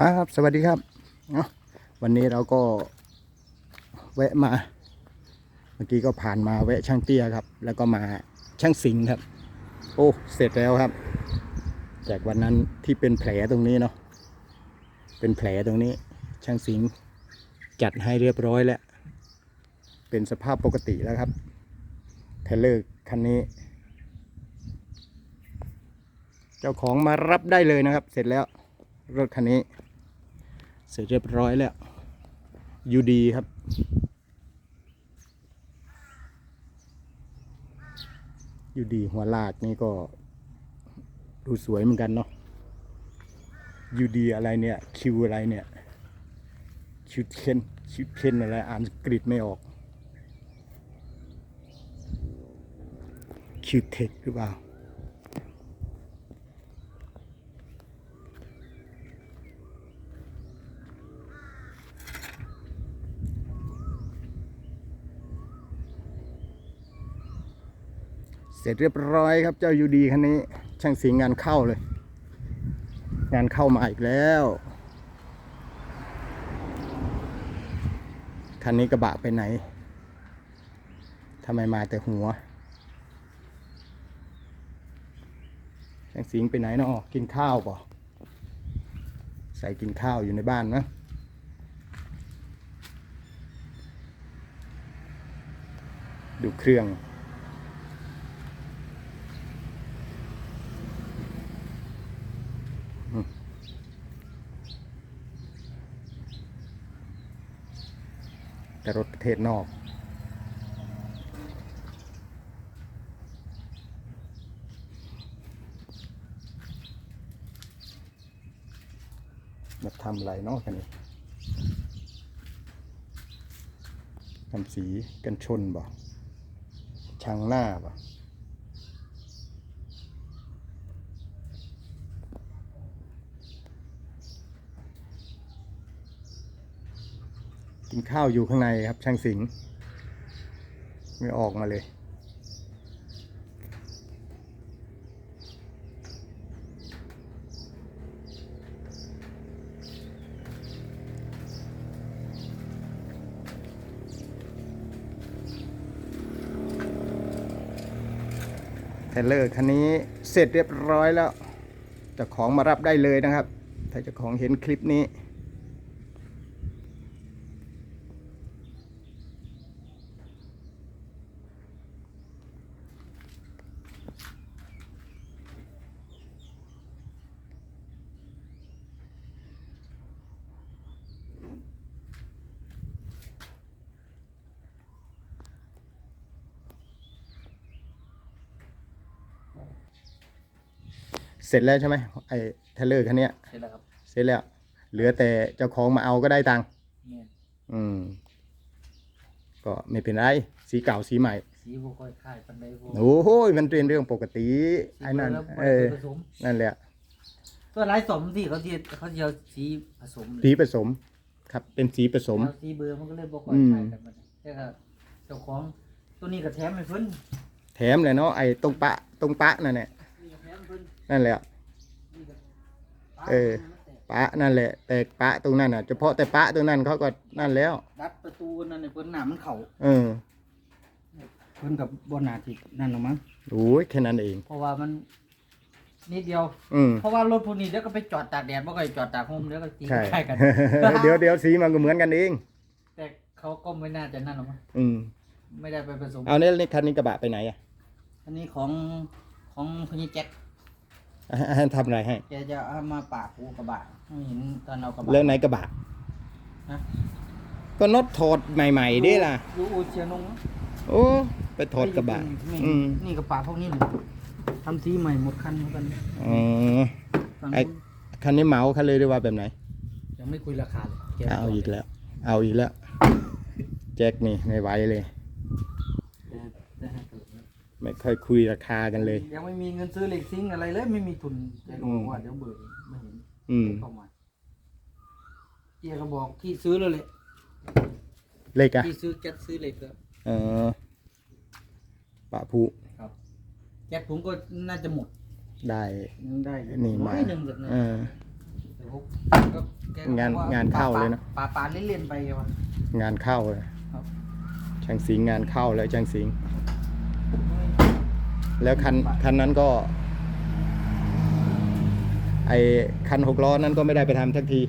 ครับสวัสดีครับเนาะวันนี้เราก็แวะมา เมื่อกี้ก็ผ่านมาแวะช่างเตี้ยครับ แล้วก็มาช่างสิงครับ โอ้เสร็จแล้วครับ จากวันนั้นที่เป็นแผลตรงนี้เนาะเป็นแผลตรงนี้ ช่างสิงจัดให้เรียบร้อยแล้ว เป็นสภาพปกติแล้วครับเทเลอร์คันนี้ เจ้าของมารับได้เลยนะครับ เสร็จแล้วรถคันนี้ เสร็จเรียบร้อยแล้วยูดีครับยูดีหัวลากนี่ก็ดูสวยเหมือนกันเนาะยูดีอะไรเนี่ยคิวอะไรเนี่ยคิวเคนคิวเคนอะไรอ่านอังกไม่ออกคิวเทคหรือเปล่า เสร็จเรียบร้อยครับเจ้ายูดีคันนี้ ช่างสีงานเข้าเลย งานเข้ามาอีกแล้วคันนี้กระบะไปไหนทำไมมาแต่หัวช่างสิงไปไหนเนาะกินข้าวป่ะใส่กินข้าวอยู่ในบ้านนะ ดูเครื่อง แต่รถประเทศนอก มาทำอะไรเนาะกันนี่ทำสีกันชนบ่ช่างหน้าบ่ กินข้าวอยู่ข้างในครับ ช่างสิงไม่ออกมาเลย เทรลเลอร์คันนี้เสร็จเรียบร้อยแล้วจ้าของมารับได้เลยนะครับ ถ้าเจ้าของเห็นคลิปนี้ ร็จแล้วใช่ไหมไอ้เทรลเลอร์คันเนี้ยเสร็จแล้วครับเสร็จแล้ว เหลือแต่เจ้าของมาเอาก็ได้ตังค์เนี่ยอืม ก็ไม่เป็นไรสีเก่าสีใหม่สีบ่ค่อยคล้ายปานใดบ่โอ้โหมันเป็นเรื่องปกติไอ้นั่นสีเอเบอแล้วบ่ได้ผสมนั่นแหละตัวหลายสมที่เขาที่เขาจะเอาสีผสมสีผสม ครับ เป็นสีผสมเอาสีเบอร์มันก็เลยบ่ค่อยอืมคล้ายกันมันแต่ก็เจ้าของตัวนี้ก็แถมให้เพิ่นแถมเลยเนาะไอ้ตรงปะตรงปะนั่นแหละ นนั่นแหละนี่ก็เออปะนั่นแหละ แต่ปะตรงนั้นอะเฉพาะแต่ปะตรงนั้นเขาก็นั่นแล้วดัดประตูนั่นให้เพิ่นหน้ามันเข้าเออเพิ่นกับบ่น่าที่นั่นหรอกมั้งโอ้ยแค่นั้นเอง เพราะว่ามันนิดเดียวอืมเพราะว่ารถพวกนี้เดี๋ยวก็ไปจอดตากแดดบ่ก็ไปจอดตากลมเดี๋ยวก็ตีใช่ใกล้กันเดี๋ยวเดี๋ยวสีมันก็เหมือนกันเอง แต่เขาก็ไม่น่าจะนั่นหรอกมั้งอืมไม่ได้ไปผสมเอาเนี่ยนี่คันนี้กระบะไปไหนอะอันนี้ของของคุณยายแจ็ค ให้ให้ทำอะไรให้ แกจะเอามาปากหูกระบะไม่เห็นตอนเอากระบะแล้วไหนกระบะฮะก็น็อตถอดใหม่ๆดิล่ะ ดูอูเชียนงโอ้ ไปถอดกระบะนี่อืมนี่กระบะพวกนี้เลยทำทีใหม่หมดคันเหมือนกันอ๋อ ฝั่งไอ้ นู้นคันนี้เหมาคันเลยหรือว่าแบบไหน ยังไม่คุยราคาเลยแกเอาอีกแล้ว เอาอีกแล้ว แจ็คนี่ไม่ไหวเลย จะให้เกิดนะ ไม่ค่อยคุยราคากันเลย ยังไม่มีเงินซื้อเหล็กซิงค์อะไรเลยไม่มีทุนแกก็บอกว่าเดี๋ยวเบิกไม่เห็นอืมเข้ามาเกียก็บอกที่ซื้อแล้วแหละเล็กอะที่ซื้อแก๊สซื้อเหล็กแล้วเออปะผูครับแก๊สผมก็น่าจะหมดได้ ยังได้อยู่นี่มาน้อยหนึ่งแบบนั้นเออ แต่ว่าก็ก็แกก็งานบอกว่งานเข้าเลยนะป่าป่าเล่นๆไปไงวะ งานเข้าเลยครับ ช่างสิงห์งานเข้าแล้วช่างสิงห์ แล้วคันคันนั้นก็ ไอคันหกล้อนั้นก็ไม่ได้ไปทำทักที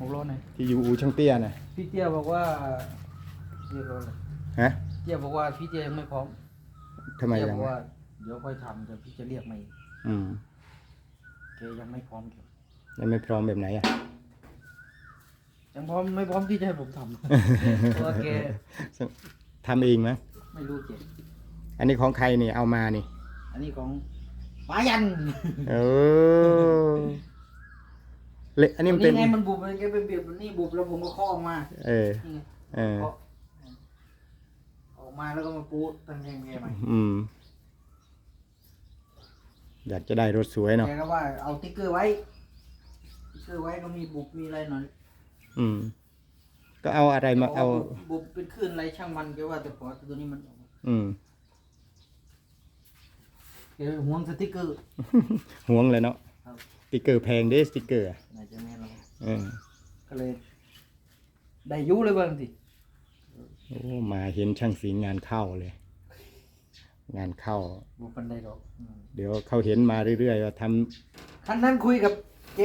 หกล้อไหนที่อยู่อู่ช่างเตี้ยนะพี่เตี้ยบอกว่าเรียกว่าอะไรฮะเตี้ยบอกว่าพี่เตี้ยยังไม่พร้อมทำไมเตี้ยอบย่าองกนั้นว่าเดี๋ยวค่อยทำเดี๋ยวพี่จะเรียกมาอีกอืมแกยังไม่พร้อมแกยังไม่พร้อมแบบไหนอะ ยังพร้อมไม่พร้อมที่จะให้ผมทำ เพราะว่าแกทำเองไหมไม่รู้แกอันนี้ของใครนี่เอามานี่อั นนี้ของปายันเออเละอันนี้มันเป็นไงมันบุบมันแกเป็นเบียบนี่บุบแล้วผมก็เคาะออกมาเออ นี่ไงเออ เคาะออกมาแล้วก็มาปูตั้งแกงแกใหม่อืม อยากจะได้รถสวยเนาะแกก็ว่าเอาติ๊กเกอร์ไว้ติ๊กเกอร์ไว้ก็มีบุบมีอะไรหน่อยอืม ก็เอาอะไรมาเอา บุบบุบเป็นคลื่นอะไรช่างมันแกว่าแต่พอตัวนี้มันอืม แกห่วงสติ๊กเกอร์ ห่วงเลยเนาะครับ สติกเกอร์แพงเด้สติกเกอร์อะน่าจะแม่นเราเออก็เลย ได้อยุเลยเบางทีโอ้มาเห็นช่างสิงห์งานเข้าเลย งานเข้า บุบปันได้ดอกอืมเดี๋ยวเขาเห็นมาเรื่อยๆว่าทคันนั้นคุยกับแก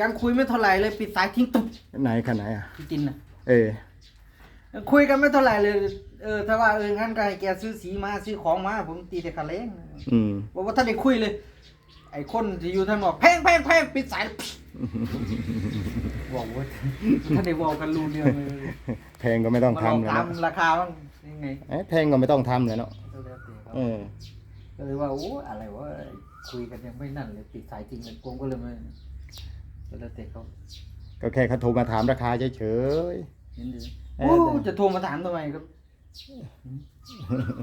ยังคุยไม่เท่าไหร่เลยปิดสายทิ้งตุ๊บำไหนขนาดอะพี่จินน่ะเออ คุยกันไม่เท่าไหร่เลย เออถ้าว่าเอองั้นก็ให้แกซื้อสีมาซื้อของมาผมตีแต่คาเล้งอืมบอกว่าท่านได้คุยเลย ไอ้คนที่อยู่ท่านบอกแพงแพงแพงปิดสายบอกว่าท่านได้บอกกันรู้เรื่องเลยแพงก็ไม่ต้องมาลองทำแล้วตามเนาะราคาบ้างยังไงเอ้ยแพงก็ไม่ต้องทำเลยเนาะก็แล้วแต่ครับเออก็เลยว่าโอ้อะไรวะคุยกันยังไม่นั่นเลยปิดสายจริงเลยกงก็เลยไม่ก็แล้วแต่เขาก็แค่เขาโทรมาถามราคาเฉยเห็นดีเอ โอ้อจะโทรมาถามทำไมครับ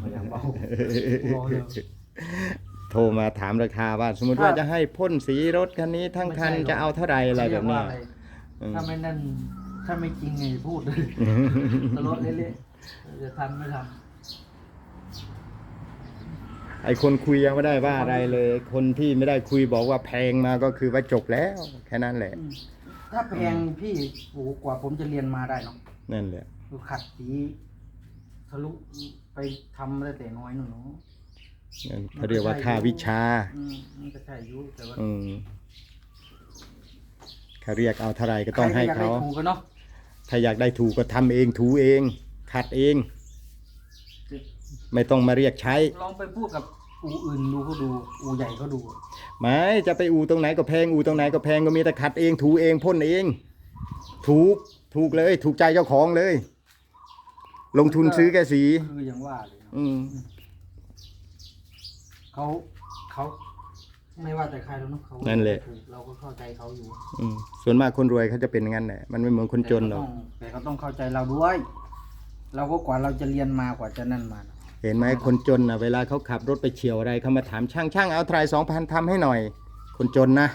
พยายามเบาเบาเลยๆโทรมาถามราคาว่า สมมติว่าครับจะให้พ่นสีรถคันนี้ทั้งคันไม่ใช่หรอกจะเอาเท่าไหร่อะไรแบบเนี้ยเขาเรียกว่าอะไรอืมถ้าไม่นั่นถ้าไม่จริงไงพูดเลยตลอดเรื่อยๆจะทำไม่ทไอคนคุยยังไม่ได้ว่าอะไรเลย คนที่ไม่ได้คุยบอกว่าแพงมาก็คือว่าจบแล้ว แค่นั้นแหละำอืมถ้าแพงพี่โอ้โหกว่าผมจะเรียนมาได้เนาะ นั่นแหละ คือขัดสีทะลุไปทำได้แต่น้อยหนูเนาะนั่นเขาเรียกว่าค่าวิชา อืมมันก็ใช่อยุแต่ว่าอืมเขาเรียกเอาเท่าไหร่ก็ต้องให้ใครก็เขายกได้ถูกกันเนาะถ้าอยากได้ถูกก็ทำเองถูเอง ขัดเอง ไม่ต้องมาเรียกใช้ ลองไปพูดกับอูอื่นดูเขาดูอูใหญ่เขาดูไม่จะไปอูตรงไหนก็แพงอูตรงไหนก็แพงก็มีแต่ขัดเองถูเองพ่นเอง ถูก ถูกเลยถูกใจเจ้าของเลย ลงทุนซื้อแกสี คืออย่างว่าเลยเนาะอืม เขาเขาไม่ว่าแต่ใครแล้วเนาะเขานั่นแหละถูกเราก็เข้าใจเขาอยู่อืมส่วนมากคนรวยเขาจะเป็นอย่างนั้นแหละมันไม่เหมือนคนจนหรอกแต่เขาต้องเข้าใจเราด้วย เราก็กว่าเราจะเรียนมากว่าจะนั่นมานะเห็นไหมคนจนอะเวลาเขาขับรถไปเฉียวอะไรเขามาถามช่างช่างเอาทรายสองพันทำให้หน่อย คนจนนะ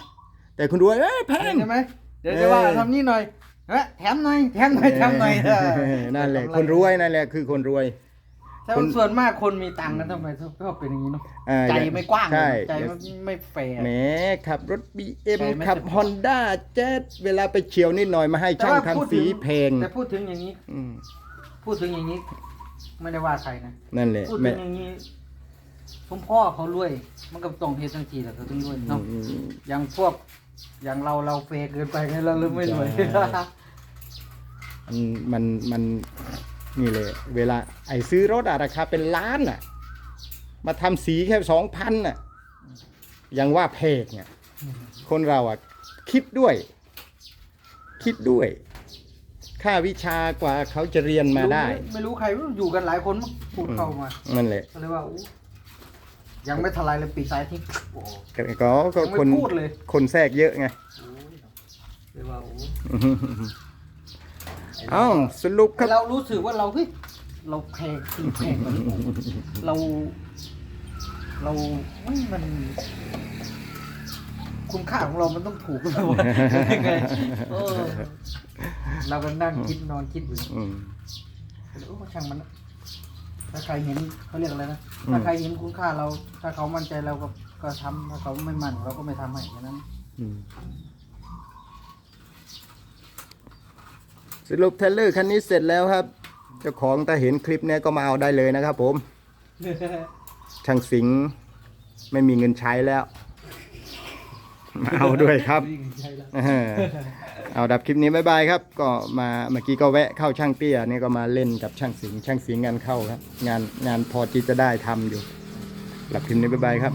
แต่คนรวยเอ้ยแพง ใช่ไหมเดี๋ยวจะว่าเออ ทำนี่หน่อย เฮ้ยแถมหน่อยแถมหน่อยแถมหน่อยเออนั่นแหละคนรวยนั่นแหละคือคนรวย แต่คนส่วนมากคนมีตังค์กันทำไมชอบเป็นอย่างนี้เนาะอ่าใจอย่าไม่กว้างใช่ ใจไม่ไม่แฟร์ แหมขับรถ BM ใจไม่ขับสปอร์ตฮอนด้าเจ็ตเวลาไปเฉียวนิดหน่อยมาให้ช่างแต่ว่าพูดทำสีถึงเพลงแต่พูดถึงอย่างนี้ อืมพูดถึงอย่างนี้ ไม่ได้ว่าใครนะ นั่นแหละพูดแม่ถึงอย่างนี้ผมพ่อเขารวย มันก็ต้องเฮ็ดทั้งทีแหละเขาต้องรวยอืเนาะมอย่างพวกอย่างเราเราเฟย์เกินไปไงเราเลยไม่รวย มันมันมันนี่เลยเวลาไอ้ซื้อรถอะราคาเป็นล้านอะมาทำสีแค่สองพันอะยังว่าเพกเนี่ยคนเราอะคิดด้วย คิดด้วย ค่าวิชากว่าเขาจะเรียนมาได้ ไม่รู้ใครอยู่กันหลายคนมั้งพูดเข้ามานั่นแหละก็เลยว่าอู้ยังไม่ทลายเลยปิดสายทิ้งโอ้โหก็ก็ก็ยังไม่คนพูดเลยคนแทรกเยอะไงเลยว่าโอ้ เอ้าสรุปครับ เรารู้สึกว่าเราเฮ้ยเราแพงจริงแพงกว่านี้เรา เราเฮ้ยมัน คุณค่าของเรามันต้องถูกกันวะยังไงเออเราก็นั่งคิดนอนคิดอยู่อืมโอ้ช่างมันนะถ้าใครเห็นเขาเรียกอะไรนะอืมถ้าใครเห็นคุณค่าเรา ถ้าเขามั่นใจเราก็ก็ทำถ้าเขาไม่มั่นเราก็ไม่ทำให้แค่นั้น อืม สรุปเทรลเลอร์คันนี้เสร็จแล้วครับ เจ้าของถ้าเห็นคลิปเนี้ยก็มาเอาได้เลยนะครับผม ช่างสิงห์ไม่มีเงินใช้แล้ว มาเอาด้วยครับใช่แล้วเออเอาดับคลิปนี้บายบายครับ ก็มาเมื่อกี้ก็แวะเข้าช่างเตี้ยนี่ก็มาเล่นกับช่างสิงห์ช่างสิงห์งานเข้าครับ งานงานพอที่จะได้ทำอยู่ดับคลิปนี้บายบายครับ